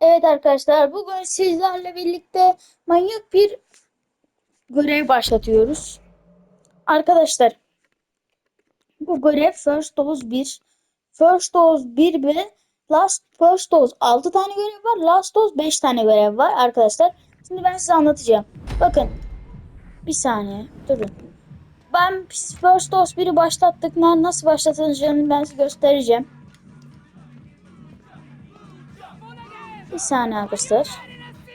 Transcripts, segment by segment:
Evet arkadaşlar bugün sizlerle birlikte manyak bir görev başlatıyoruz. Arkadaşlar bu görev First Dose 1, First Dose 1 ve Last First Dose 6 tane görev var. Last Dose 5 tane görev var arkadaşlar. Şimdi ben size anlatacağım. Bakın bir saniye durun. Ben First Dose 1'i başlattık. Na- Nasıl başlatılacağını ben size göstereceğim. Bir saniye arkadaşlar.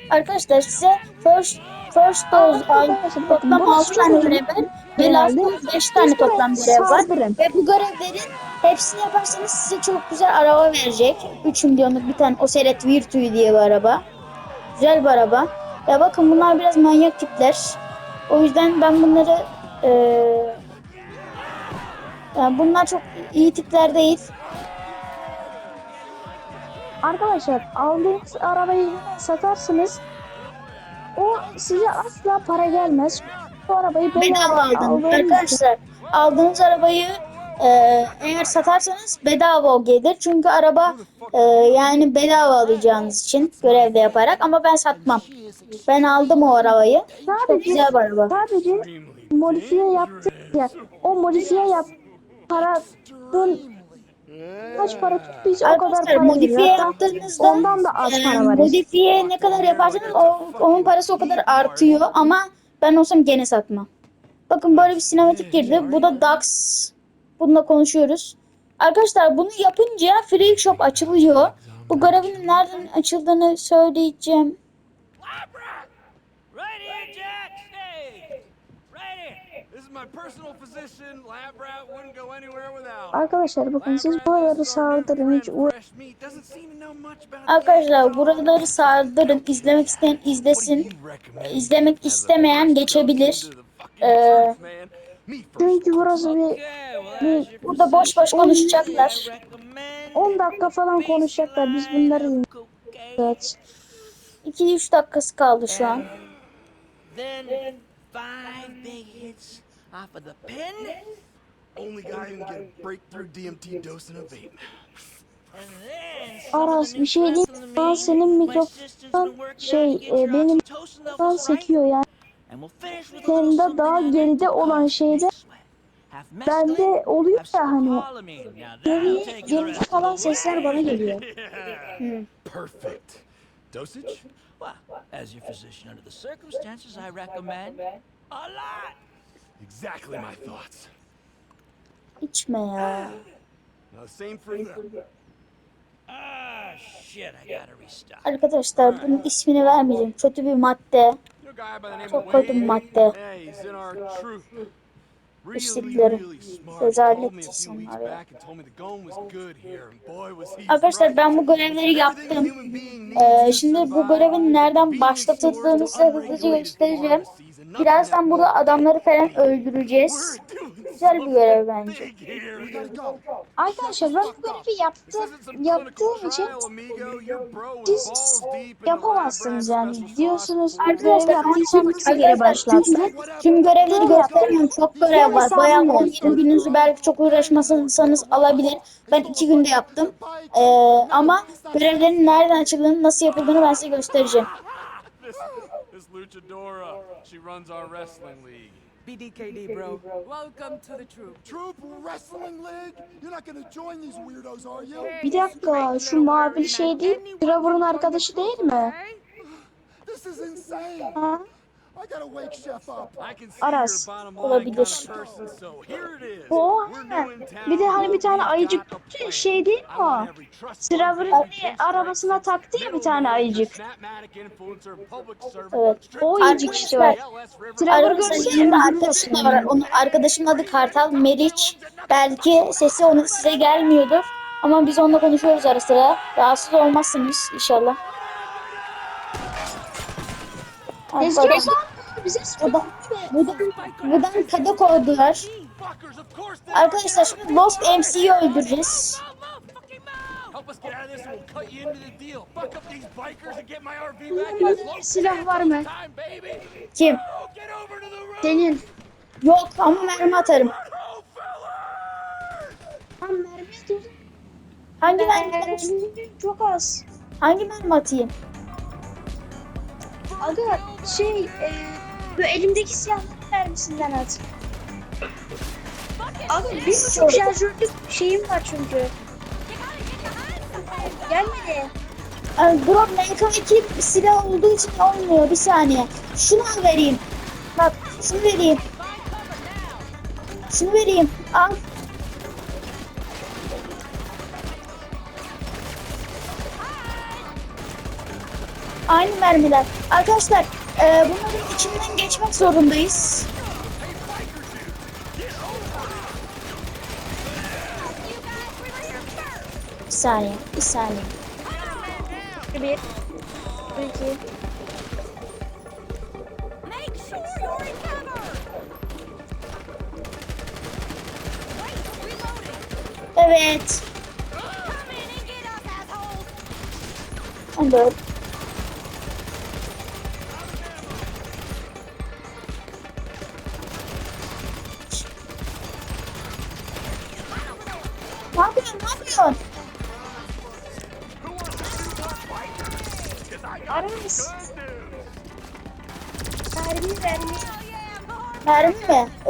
Arkadaşlar size first first dose al, toplam 6 tane görev var. Ve last dose 5 tane toplam görev var. Ve bu görevlerin hepsini yaparsanız size çok güzel araba verecek. 3 milyonluk bir tane Oselet Virtue diye bir araba. Güzel bir araba. Ya bakın bunlar biraz manyak tipler. O yüzden ben bunları eee yani bunlar çok iyi tipler değil. Arkadaşlar aldığınız arabayı satarsınız. O size asla para gelmez. Bu arabayı bedava için- arkadaşlar. Aldığınız arabayı e, eğer satarsanız bedava o gelir. Çünkü araba e, yani bedava alacağınız için görevde yaparak ama ben satmam. Ben aldım o arabayı. Çok Sadece, güzel bir araba. sadece modifiye yaptık ya. O modifiye yap paranın kaç para tuttuysa o kadar Arkadaşlar para modifiye. Hatta yaptığınızda ondan da az para var. modifiye ne kadar yaparsanız o, onun parası o kadar artıyor ama ben olsam gene satmam. Bakın böyle bir sinematik girdi. Bu da Dax. Bununla konuşuyoruz. Arkadaşlar bunu yapınca Freak Shop açılıyor. Bu görevin nereden açıldığını söyleyeceğim. Right here, Jack. Hey, right here. This is my personal physician. Lab rat wouldn't go anywhere without. Arkadaşlar bakın siz buraları saldırın hiç uğra- Arkadaşlar buraları sardırın. İzlemek isteyen izlesin. İzlemek istemeyen geçebilir. Ee, Çünkü burası bir bir burada boş boş konuşacaklar. recommend 10 dakika falan konuşacaklar. Biz bunları Evet. 2-3 dakikası kaldı şu an. then five big hits off of the pen, Only guy who can get a breakthrough DMT dose in a vape. and then Aras bir şey değil. An senin mikrofon şey e, benim mikrofon sekiyor yani. Sende daha geride olan şeyde bende oluyor ya hani geriye geride kalan sesler bana geliyor. Perfect. Dosage? Well, as your physician under the circumstances, I recommend a lot. Exactly my thoughts. İçme ya. Now, same for them. Ah, shit, I gotta restock. Arkadaşlar bunun ismini vermeyeceğim. Kötü bir madde. You Çok kötü bir madde. Few weeks insanlar ya. he Arkadaşlar ben bu görevleri yaptım. Ee, şimdi bu görevin nereden başlatıldığını size hızlıca göstereceğim. Birazdan burada adamları falan öldüreceğiz. Güzel bir görev bence. Arkadaşlar ben bu görevi yaptım, yaptığım için siz yapamazsınız yani. Diyorsunuz bu görevi Arkadaşlar yaptıysam nasıl geri başlattım? Tüm, tüm görevleri göstermiyorum. Çok görev var. Bayağı 17 gününüzü belki çok uğraşmasanız alabilir. Ben 2 günde yaptım. Ee, ama görevlerin nereden açıldığını, nasıl yapıldığını ben size göstereceğim. This, this luchadora, she runs our wrestling league. BDKD, bro. Welcome to the troop. Troop Wrestling League? You're not gonna join these weirdos, are you? Bir dakika şu mavili şey değil, Trevor'ın arkadaşı değil mi? This is insane. Ha? I gotta wake Chef up. I can see Aras, olabilir. town. Bir de hani bir tane ayıcık plan. şey değil mi o? Trevor'ın bir arabasına taktı ya bir tane ayıcık. Evet. O ayıcık işte o. Trevor mi? arkadaşım da var. Onun arkadaşımın adı Kartal Meriç. Belki sesi onun size gelmiyordur. Ama biz onunla konuşuyoruz ara sıra. Rahatsız olmazsınız inşallah. Arkadaşlar, bize Buradan, buradan, buradan kade koydular. Arkadaşlar şimdi Lost MC'yi öldüreceğiz. Silah var mı? Kim? Senin. Yok ama mermi atarım. Tam mermi dur. Hangi mermi? Mermi çok az. Hangi mermi atayım? Aga şey e, bu elimdeki silahların mermisinden at. Aga bir buçuk şarjörlük şeyim var çünkü. Gelmedi. Ay, Drop MK2 silah olduğu için olmuyor. Bir saniye. Şunu al vereyim. Bak şunu vereyim. Şunu vereyim. Al. Aynı mermiler. Arkadaşlar e, bunların içinden geçmek zorundayız. Bir saniye. Bir saniye. Bir. Bir iki. Evet. 14.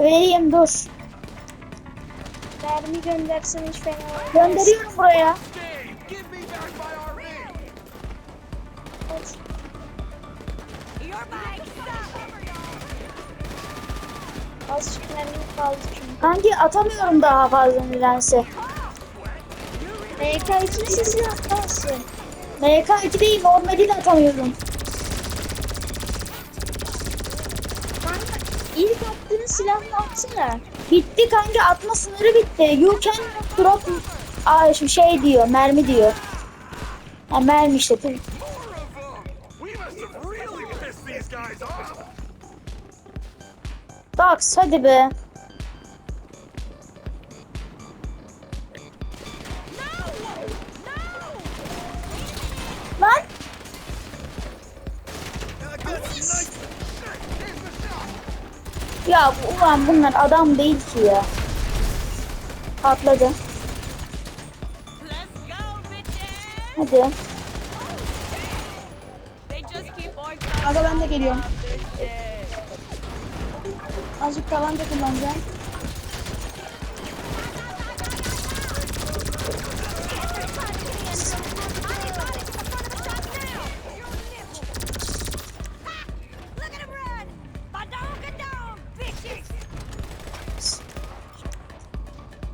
Vereyim dur. Mermi göndersen hiç fena olmaz. Gönderiyorum buraya. Azıcık mermi kaldı çünkü. Kanki atamıyorum daha fazla nedense. MK2 sesi atlarsın. MK2 değil normali de atamıyorum. Silahla atsana. Bitti kanka atma sınırı bitti. You can drop Aa, şu şey diyor mermi diyor. Ha, mermi işte. Of them! We ya ulan bunlar adam değil ki ya. Bitches! Hadi. Aga ben de geliyorum. Azıcık tabanca kullanacağım.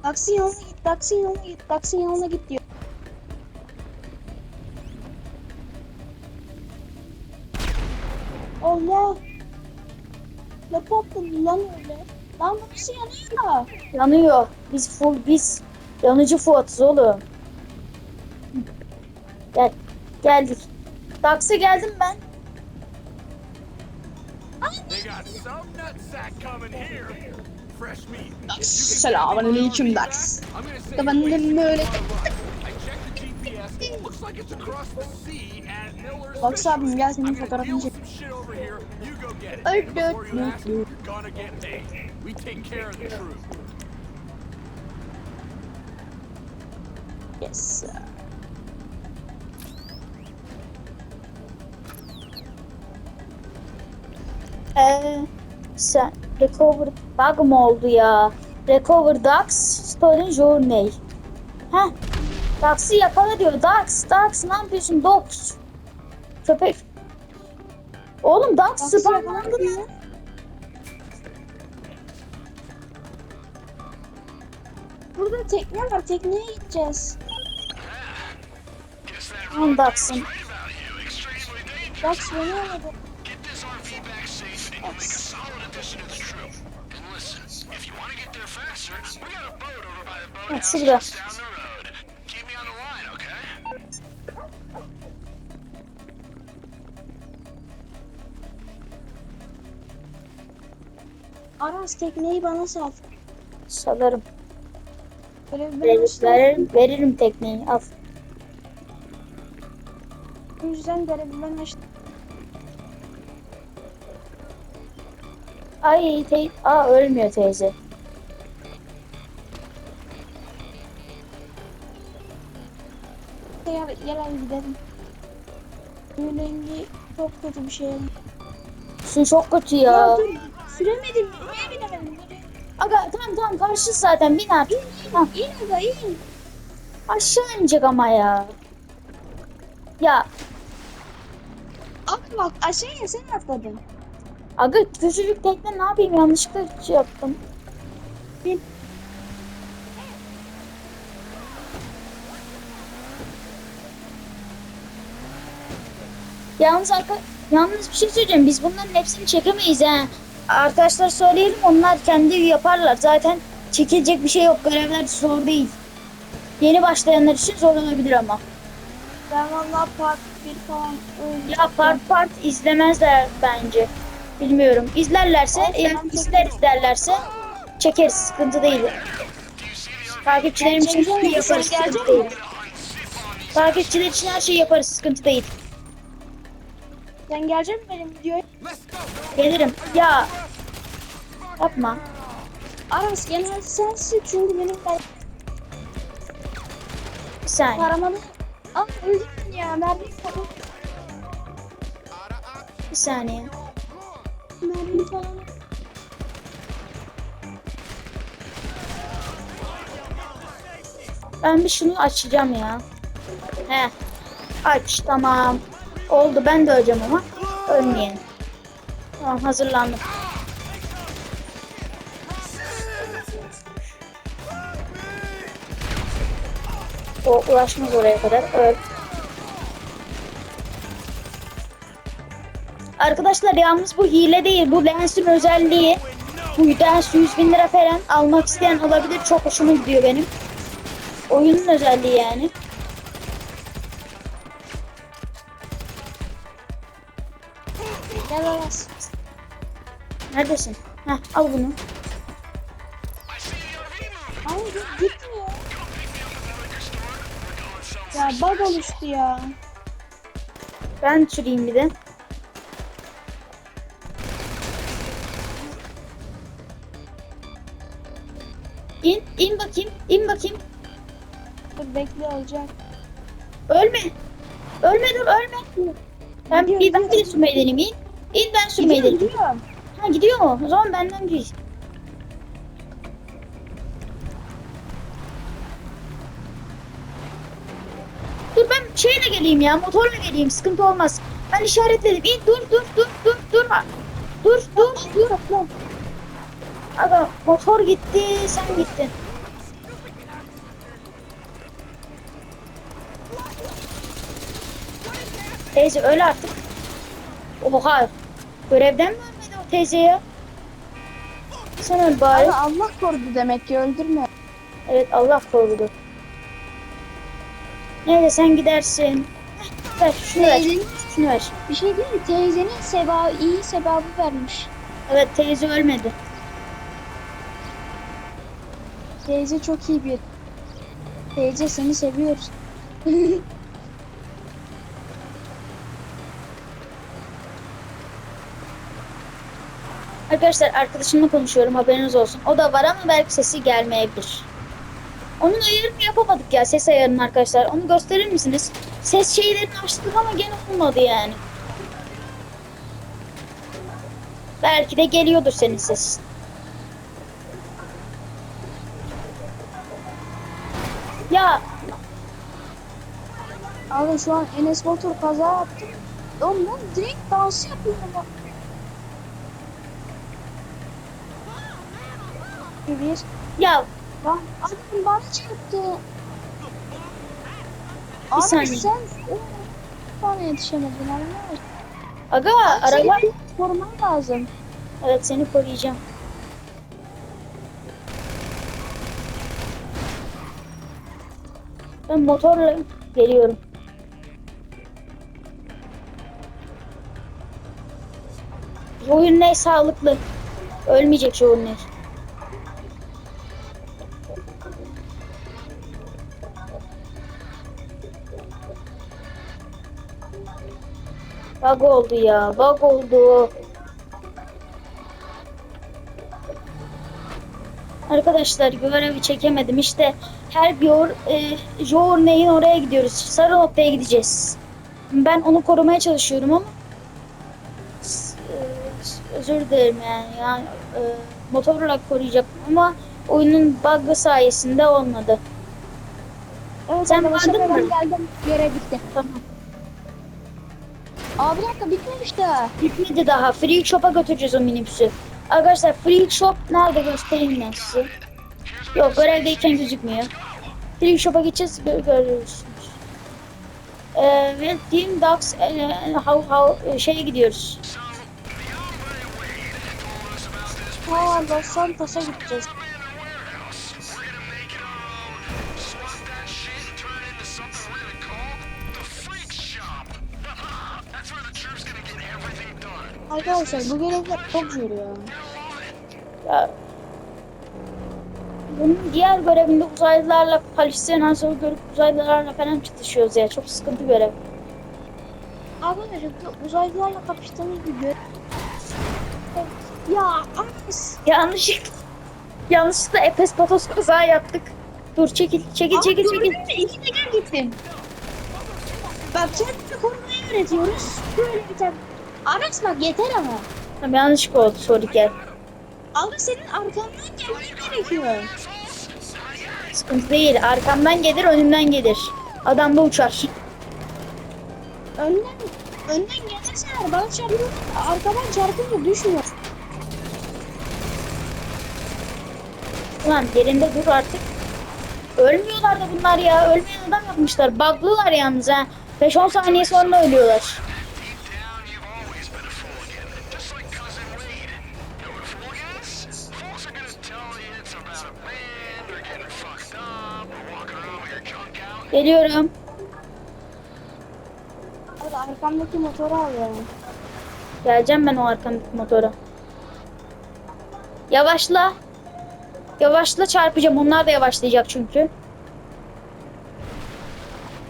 Dax'in yoluna git, Dax'in yoluna git, Dax'in yoluna git diyor. Allah! Ne patladı lan öyle? Lan bu nasıl yanıyor? Yanıyor. Biz full biz yanıcı Fuat'ız oğlum. Gel. Geldik. Dax'a geldim ben. They got some nutsack coming here! Selamun aleyküm Dax. Da benden böyle Box abim gel senin fotoğrafını çek. Ay dört Yes sir. Ee, recover bug mı oldu ya? Recover Dax Stolen Journey. Heh. Dax'ı yakala diyor. Dax, Dax ne yapıyorsun? Dox. Köpek. Oğlum Dax yakaladı mı? Burada tekne var, tekneye gideceğiz. Tamam Dax'ım. Dax beni aradı. Get this RV back safe and you'll make a solid addition to the troop. And listen, if you want to get there faster, we got a boat over by the boathouse şurada. just down the road. Keep me on the line, okay? Aras tekneyi bana sal. Salarım. Veririm, veririm, veririm tekneyi. Al. O yüzden görebilmem açtım. Ay te Aa ölmüyor teyze. Gel, gel abi gidelim. Rengi çok kötü bir şey. Su çok kötü Ya ya. dur süremedim. Niye binemedim? Aga tamam tamam karşı zaten bin artık. Ha, İn aga in. aşağı inecek ama ya. Ya Atma aşağıya sen atladın. Aga küçücük tekne ne yapayım yanlışlıkla şey yaptım. Bin. Yalnız arka, yalnız bir şey söyleyeceğim. Biz bunların hepsini çekemeyiz ha. Arkadaşlar söyleyelim onlar kendi yaparlar. Zaten çekilecek bir şey yok. Görevler zor değil. Yeni başlayanlar için zor olabilir ama. Ben valla part 1 falan. Ya part part izlemezler bence. Bilmiyorum. İzlerlerse, ben izler izlerlerse çekeriz. Sıkıntı değil. Takipçilerim için her şeyi yaparız. Sıkıntı değil. Takipçiler için her şeyi yaparız. Sıkıntı değil. Sen gelecek misin benim videoya? Gelirim. Ya yapma. Aras genelde sensin çünkü benim ben Bir saniye. paramalı. Aa öldüm ya mermi falan. Bir saniye. Mermi falan. Ben bir şunu açacağım ya. He. Aç tamam. Oldu ben de öleceğim ama. Ölmeyelim. Tamam hazırlandım. O ulaşmaz oraya kadar. Öl. Arkadaşlar yalnız bu hile değil. Bu lensin özelliği. Bu lens 100 bin lira falan almak isteyen olabilir. Çok hoşuma gidiyor benim. Oyunun özelliği yani. Gel. Neredesin? Heh, al bunu. Dur gitmiyor. Ya bug oluştu ya. Ben süreyim bir de. İn, bakayım, in bakayım. Dur bekle olacak. Ölme. Ölme dur, ölme. Ben Gidiyor, bir ben sürmeyi deneyeyim. İn. İn ben sürmeyi Gidiyor gidiyor. Ha gidiyor mu? O zaman benden değil. Dur ben şeyle geleyim ya, motorla geleyim. Sıkıntı olmaz. Ben işaretledim. İn dur dur dur dur durma. Dur dur dur. Topla. Aga motor gitti, sen gittin. Teyze öl artık. Oha. Görevden mi ölmedi o teyze ya? Sen öl bari. Ama Allah korudu demek ki öldürme. Evet Allah korudu. Neyse sen gidersin. Ver şunu ver. Teyzenin, Şunu ver. bir şey değil mi? Teyzenin seba, iyi sebabı vermiş. Evet teyze ölmedi. Teyze çok iyi bir. Teyze seni seviyoruz. Arkadaşlar arkadaşımla konuşuyorum haberiniz olsun. O da var ama belki sesi gelmeyebilir. Onun ayarını yapamadık ya ses ayarını arkadaşlar. Onu gösterir misiniz? Ses şeylerini açtık ama gene olmadı yani. Belki de geliyordur senin sesin. Ya Abi şu an Enes Batur kaza yaptı. Ondan direkt dans yapıyor bak. Bir. ya Lan adam bana çarptı. Abi saniye. sen o bana yetişemedin Allah aga araba Seni koruman lazım. evet seni koruyacağım. Ben motorla geliyorum. Oyun ne sağlıklı. Ölmeyecek şu oyun Bug oldu ya. Bug oldu. Arkadaşlar görevi çekemedim. İşte her bir or, e, Journey'in oraya gidiyoruz. Sarı noktaya gideceğiz. Ben onu korumaya çalışıyorum ama e, özür dilerim yani. yani e, motor olarak koruyacaktım ama oyunun bug'ı sayesinde olmadı. Evet Sen vardın ben mı? geldim. Görev bitti. Tamam. Aa bir dakika bitmemiş daha. Bitmedi daha. Freak Shop'a götüreceğiz o minibüsü. Arkadaşlar Freak Shop nerede göstereyim ben size. Yok görevdeyken gözükmüyor. Freak Shop'a gideceğiz gö- görürsünüz. Ee, ve Team Dogs e, how, how, şeye gidiyoruz. Ha Los Santos'a gideceğiz. Arkadaşlar bu görevler çok zor ya. Ya, bunun diğer görevinde uzaylılarla halüsinasyon görüp uzaylılarla falan çatışıyoruz ya. Çok sıkıntı görev. Arkadaşlar bu uzaylılarla kapıştığımız bir görev. Ya Aras. Yanlışlıkla yanlışlıkla Efes Patos kaza yaptık. Dur çekil çekil çekil çekil. gördün mü? İki teker gittim. Bak kendini korumayı öğretiyoruz. Böyle bir tane. Aras bak yeter ama. Tamam, yanlışlık oldu sorry gel. Abi senin arkandan gelmen gerekiyor. Sıkıntı değil. Arkamdan gelir önümden gelir. Adam da uçar. Önden, önden gelirse eğer bana çarpıyor. Arkadan çarpınca düşmüyor. Ulan yerinde dur artık. Ölmüyorlar da bunlar ya. Ölmeyen adam yapmışlar. Bug'lılar yalnız ha. 5-10 saniye sonra ölüyorlar. Geliyorum. Abi arkamdaki motoru al ya. Geleceğim ben o arkamdaki motora. Yavaşla. Yavaşla çarpacağım. Onlar da yavaşlayacak çünkü.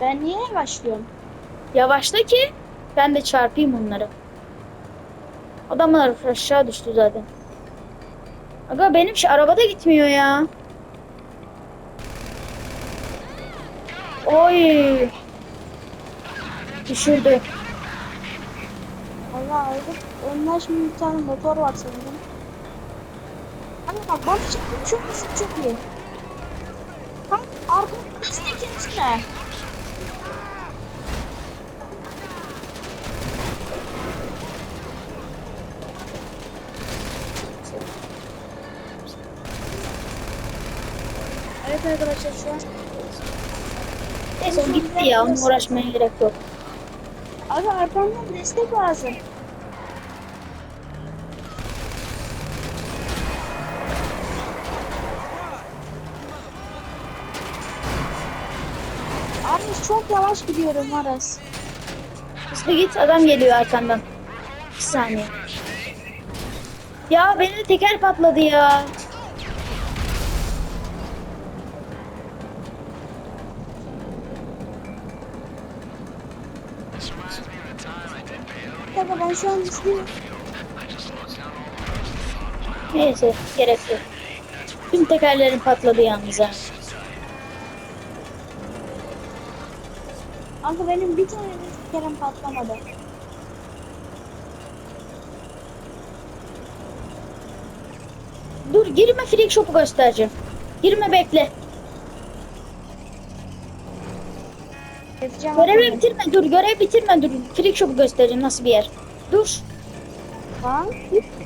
Ben niye yavaşlıyorum? Yavaşla ki ben de çarpayım onları. Adamlar aşağı düştü zaten. Aga benim şu arabada gitmiyor ya. Oy. Düşürdü. Allah aldık. Önden şimdi bir tane motor var sanırım. Hani bak bana çıktı çok hızlı çok iyi. Tam arkamda destek kendisine. Evet arkadaşlar şu an Neyse o gitti ya. Onunla uğraşmaya gerek yok. Abi arkamdan destek lazım. Abi çok yavaş gidiyorum Aras. Hızlı git adam geliyor arkandan. Bir saniye. Ya benim teker patladı ya. Dakika ben şu an the Neyse gerek yok. Tüm tekerlerim patladı yalnız ha. Ama benim bir tane de tekerim patlamadı. Dur girme freak shop'u göstereceğim. Girme bekle. Yapacağım Görevi bitirme dur görev bitirme dur. Freak shop'u göstereceğim nasıl bir yer. Dur. Tamam.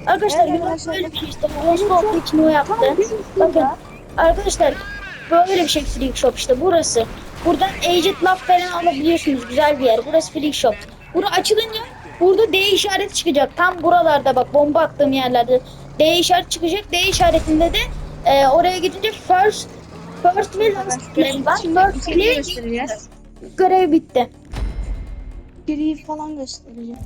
Arkadaşlar Evet, arkadaşlar. böyle bir şey işte. Olduğu için o yaptı. Bakın arkadaşlar böyle bir şey Freak Shop işte burası. Buradan Agent Love falan alabiliyorsunuz. Güzel bir yer. Burası Freak Shop. Bura açılınca burada D işareti çıkacak. Tam buralarda bak bomba attığım yerlerde. D işareti çıkacak. D işaretinde de e, oraya gidince first first ve last var. First göstereceğiz. Görev bitti. Gri falan göstereceğim.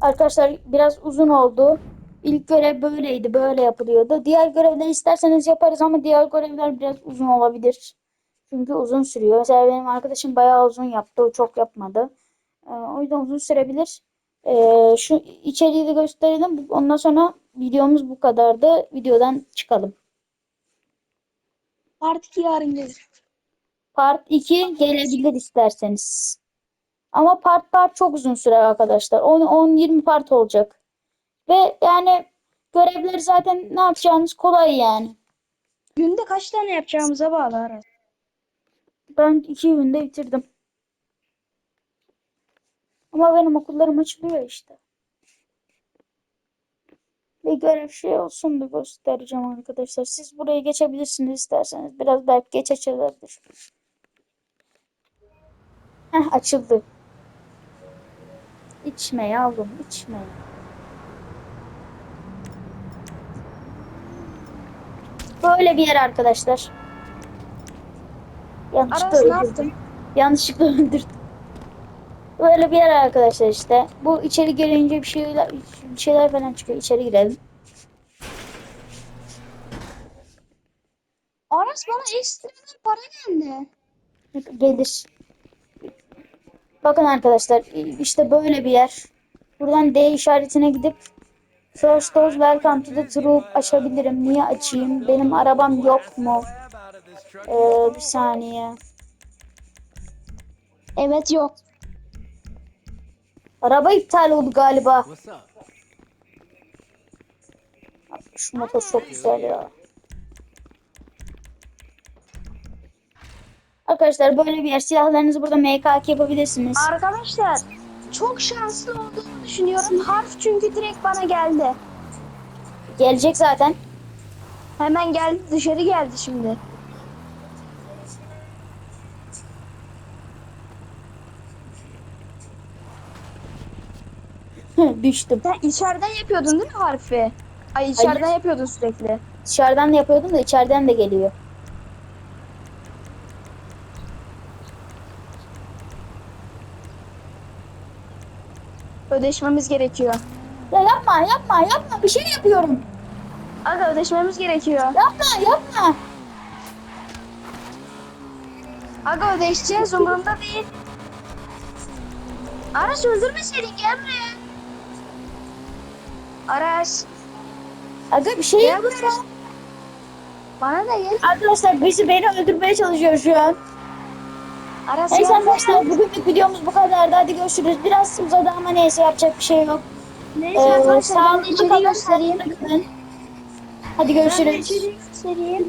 Arkadaşlar biraz uzun oldu. İlk görev böyleydi. Böyle yapılıyordu. Diğer görevler isterseniz yaparız ama diğer görevler biraz uzun olabilir. Çünkü uzun sürüyor. Mesela benim arkadaşım bayağı uzun yaptı. O çok yapmadı. Ee, o yüzden uzun sürebilir. Ee, şu içeriği de gösterelim. Ondan sonra videomuz bu kadardı. Videodan çıkalım. Artık yarın gelir. Part 2 gelebilir isterseniz. Ama part part çok uzun sürer arkadaşlar. 10-20 part olacak. Ve yani görevleri zaten ne yapacağınız kolay yani. Günde kaç tane yapacağımıza bağlı Aras. Ben iki günde bitirdim. Ama benim okullarım açılıyor işte. Bir görev şey olsun da göstereceğim arkadaşlar. Siz buraya geçebilirsiniz isterseniz. Biraz belki geç açılabilir. Heh açıldı. İçme yavrum içme. Böyle bir yer arkadaşlar. Yanlışlıkla Aras öldürdüm. Yanlışlıkla öldürdüm. Böyle bir yer arkadaşlar işte. Bu içeri girince bir şeyler bir şeyler falan çıkıyor. İçeri girelim. Aras bana ekstradan para geldi. Gelir. Bakın arkadaşlar işte böyle bir yer. Buradan D işaretine gidip First Dose Welcome to the Troop açabilirim. Niye açayım? Benim arabam yok mu? Ee, bir saniye. Evet yok. Araba iptal oldu galiba. Şu motor çok güzel ya. Arkadaşlar böyle bir yer. Silahlarınızı burada MK2 yapabilirsiniz. Arkadaşlar çok şanslı olduğumu düşünüyorum. Harf çünkü direkt bana geldi. Gelecek zaten. Hemen geldi dışarı geldi şimdi. Düştüm. Sen içeriden yapıyordun değil mi harfi? Ay içeriden yapıyordun sürekli. Dışarıdan da yapıyordum da içeriden de geliyor. Ödeşmemiz gerekiyor. Ya yapma yapma yapma bir şey yapıyorum. Aga ödeşmemiz gerekiyor. Yapma yapma. Aga ödeşeceğiz umurumda değil. Aras öldürmeseydin gel buraya. Aras Aga bir şey buraya. Bana da gel. Arkadaşlar birisi beni öldürmeye çalışıyor şu an. Aras Neyse arkadaşlar bugünlük videomuz bu kadardı. Hadi görüşürüz. Biraz uzadı ama neyse yapacak bir şey yok. Neyse Ee, arkadaşlar ben kalın. göstereyim. Hadi Ben görüşürüz. içeriği göstereyim.